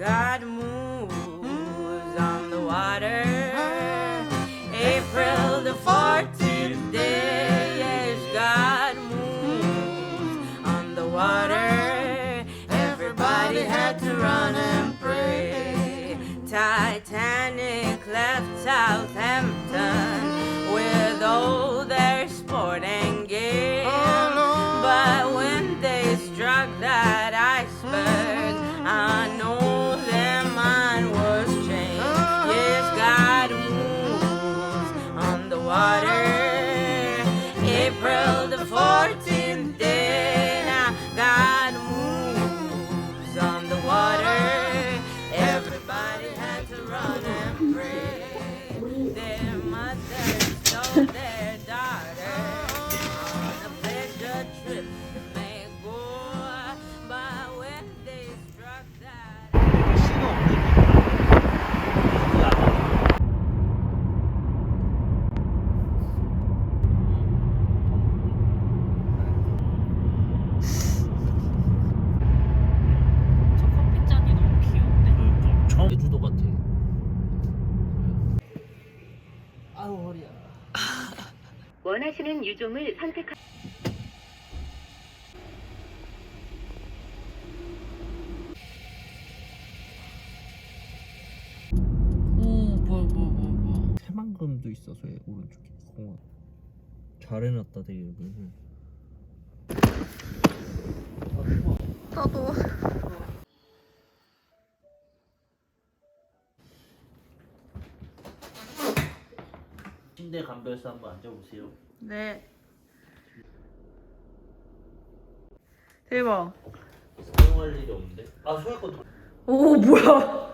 God moves on the water. April the 14th day, yes, God moves on the water. Everybody had to run and pray. Titanic left Southampton with all their sport and game. Oh, but when they struck that 원하시는 유종을 선택하 오 뭐야 뭐야 뭐야 뭐야 새만금도 있어서 얘 오른쪽에 공원. 잘 해놨다 되게 여기는. 나도 침대 감별사 한번 앉아보세요. 네 대박 사용할 일이 없는데? 아 소의 거 더. 오 뭐야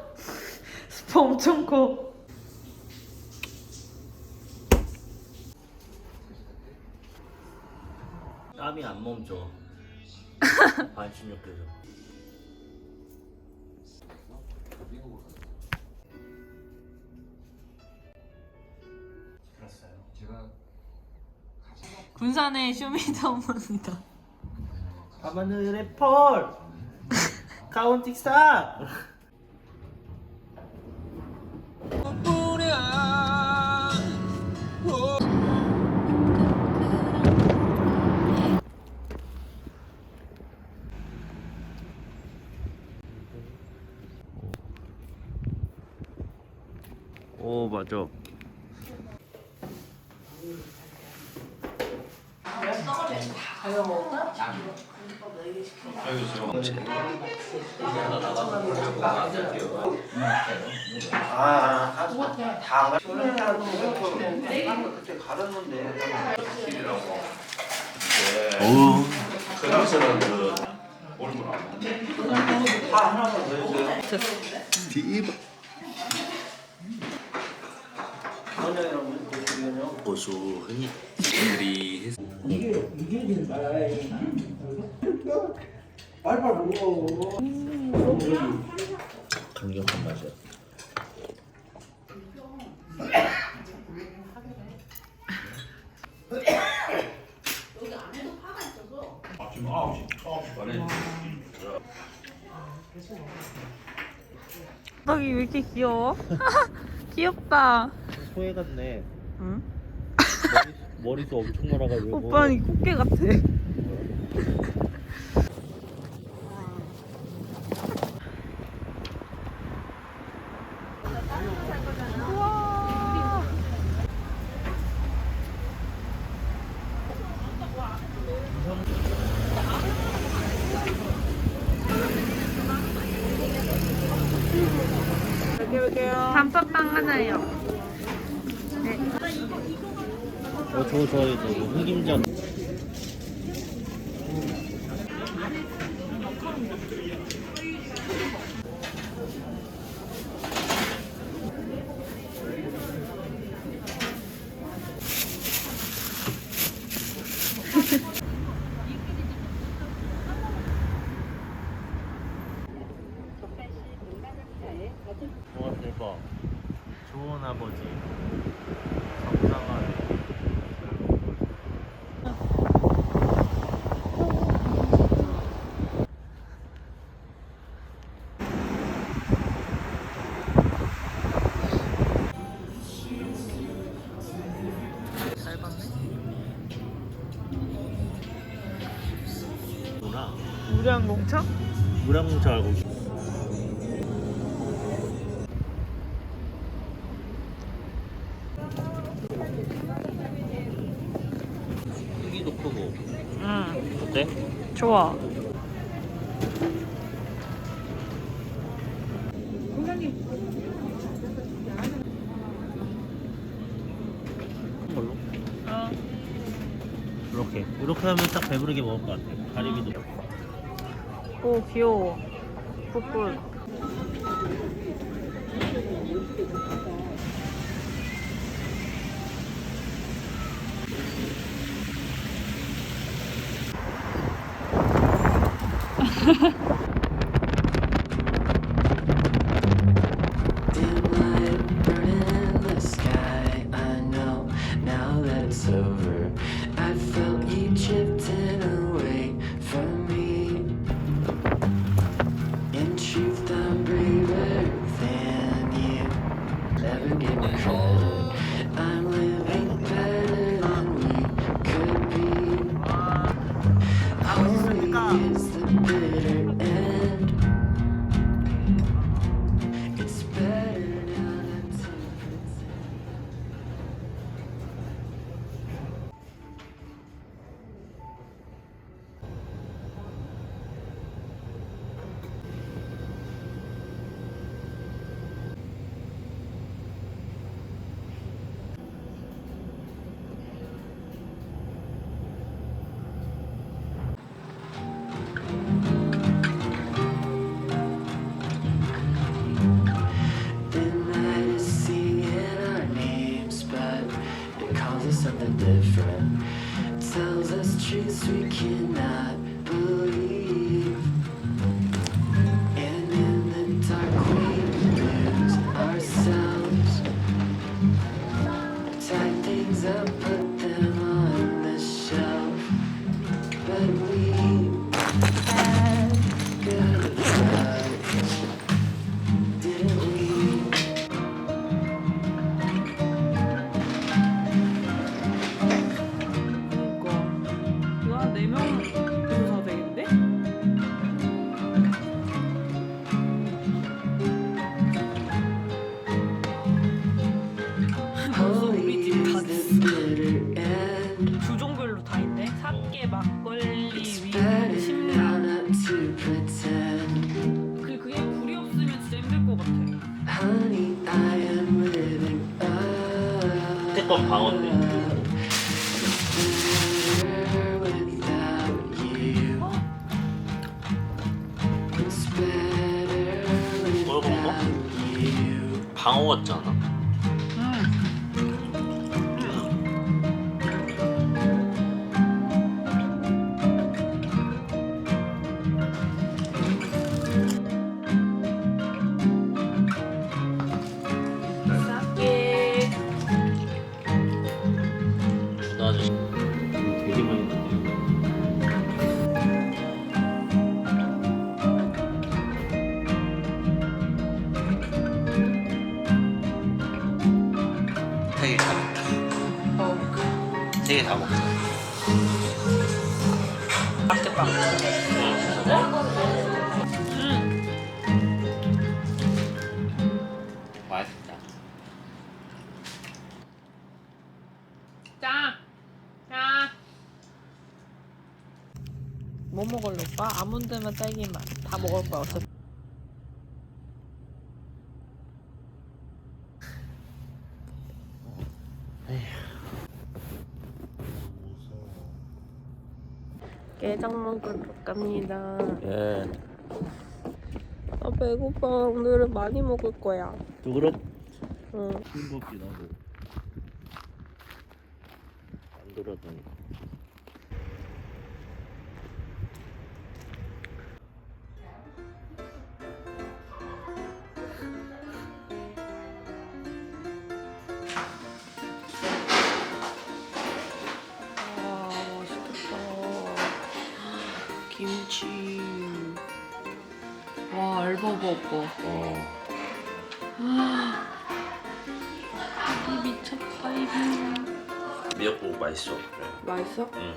스파 엄청 커 땀이 안 멈춰. 반신욕해서. 군산의 쇼미더머니다 밤하늘의 펄. 스타. 오 맞아. 어우. 고소하니 우리 강력한 맛이야. 닭이 왜 이렇게 귀여워? 귀엽다 소혜 같네. 응? 머리, 도 엄청 많아가지고. 오빠는 꽃게 같아 우와. 단팥빵 하나요. 어, 저거 좋아해, 저거. 흑임자. 와, 대박. 좋은 아버지. 무량공차 알고 크기도 크고. 응 어때? 좋아. 걸로? 어. 이렇게. 이렇게 하면 딱 배부르게 먹을 것 같아. 가리비도. 오 귀여워 굿굿 방어인데. 방어 같지 않아? 먹을래 오빠? 아몬드만 딸기만 다 먹을 거야 어차피. 게장 먹으러 갑니다. 예. 아 배고파. 오늘은 많이 먹을 거야. 또 그렇 응. 싱겁긴 하고. 안 돌아다니. 와 그렇지. 와, 알바 봐봐. 어. 아, 이 미쳤다, 이거. 미역국 맛있어. 그래. 맛있어? 응.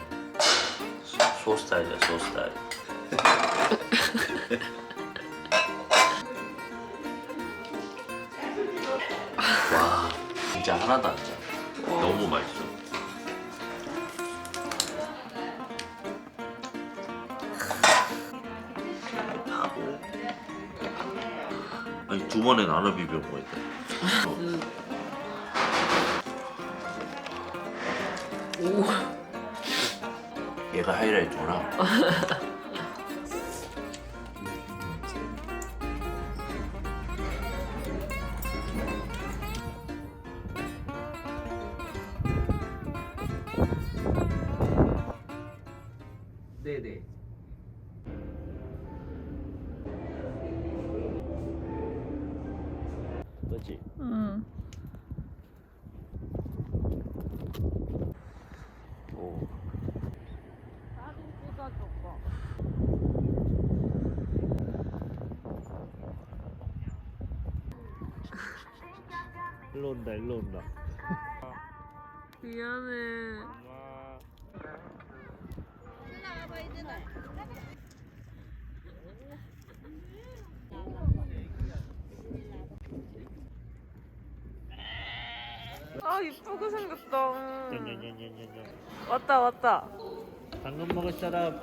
소- 소 스타일이야, 소 스타일. 와, 진짜 하나도 안 짜. 너무 맛있어. 두 번에 나눠 비벼 먹었다. 얘가 하이라이트구나. 일로 온다 일로 온다. 미안해. 아 이쁘게 생겼다. 짠짠짠짠짠. 왔다 왔다. 당근 먹을 사람.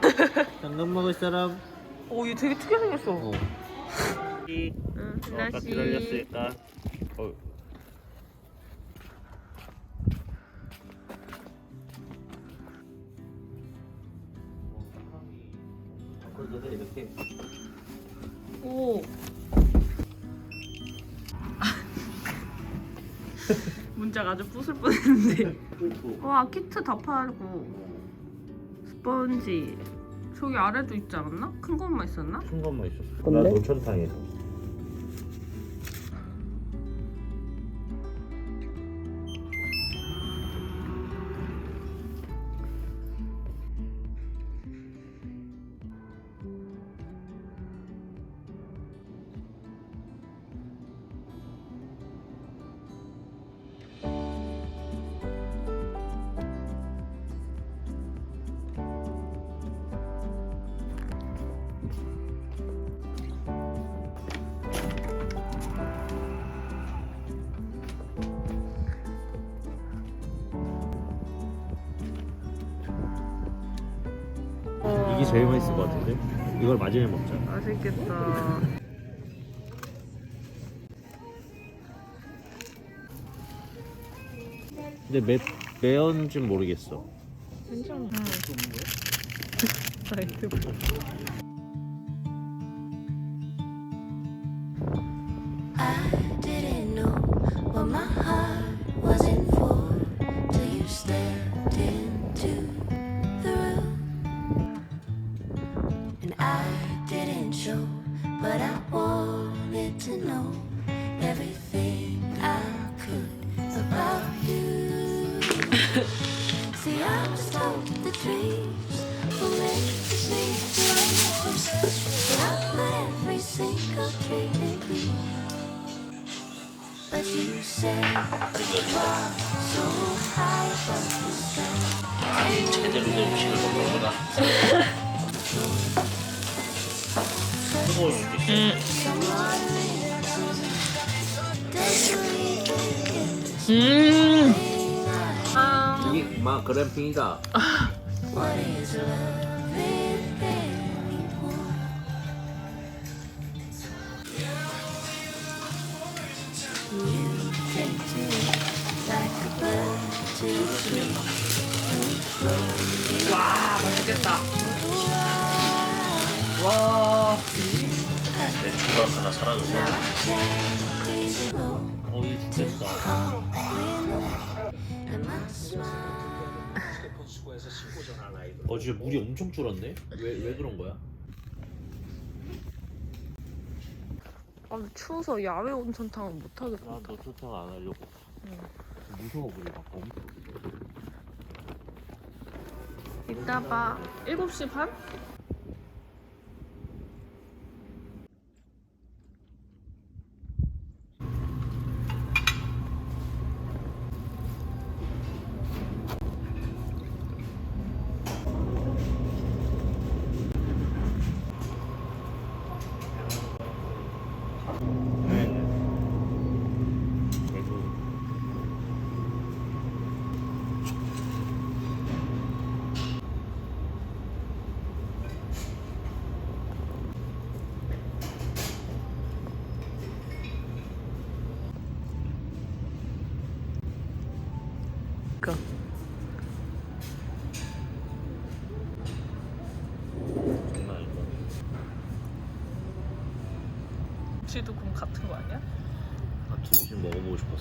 당근 먹을 사람. 오, 얘 되게 특이하게 생겼어. 어. 응, 아까 하나씩. 기다렸으니까. 어. 이렇게 오. 문자가 아주 부술 뻔했는데. 와 키트 다 팔고 스펀지 저기 아래도 있지 않았나? 큰 것만 있었나? 큰 것만 있었어. 근데? 나 노천탕에서. 제일 맛있을 것 같은데? 이걸 마지막에 먹자. 맛있겠다. 근데 매, 매운진 모르겠어. 괜찮아. 사이트. 아니 제대로 된 음식을 먹는 거다. 뜨거운 음식. 음. 이게 막 그램핑이다. 와 맛있겠다. 내 주가 하나 사라졌어. Please know 어, 진짜. 어, 물이 엄청 줄었네? 왜, 왜 그런 거야? 아 근데 추워서 야외 온천탕은 못 하겠다. 난 노천탕 안 하려고. 무서워, 물이 막 엄청. 이따 봐. 7시 반?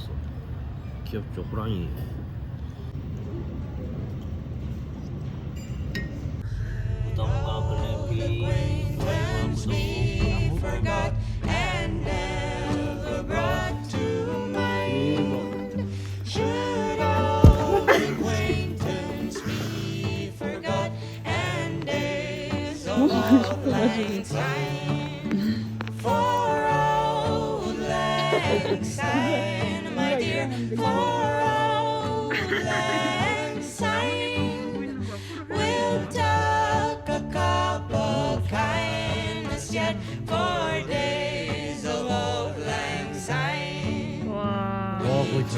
생겼어 귀엽죠 호랑이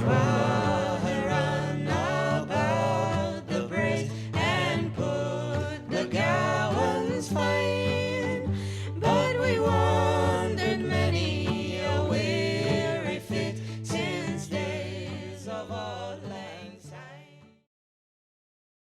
fire.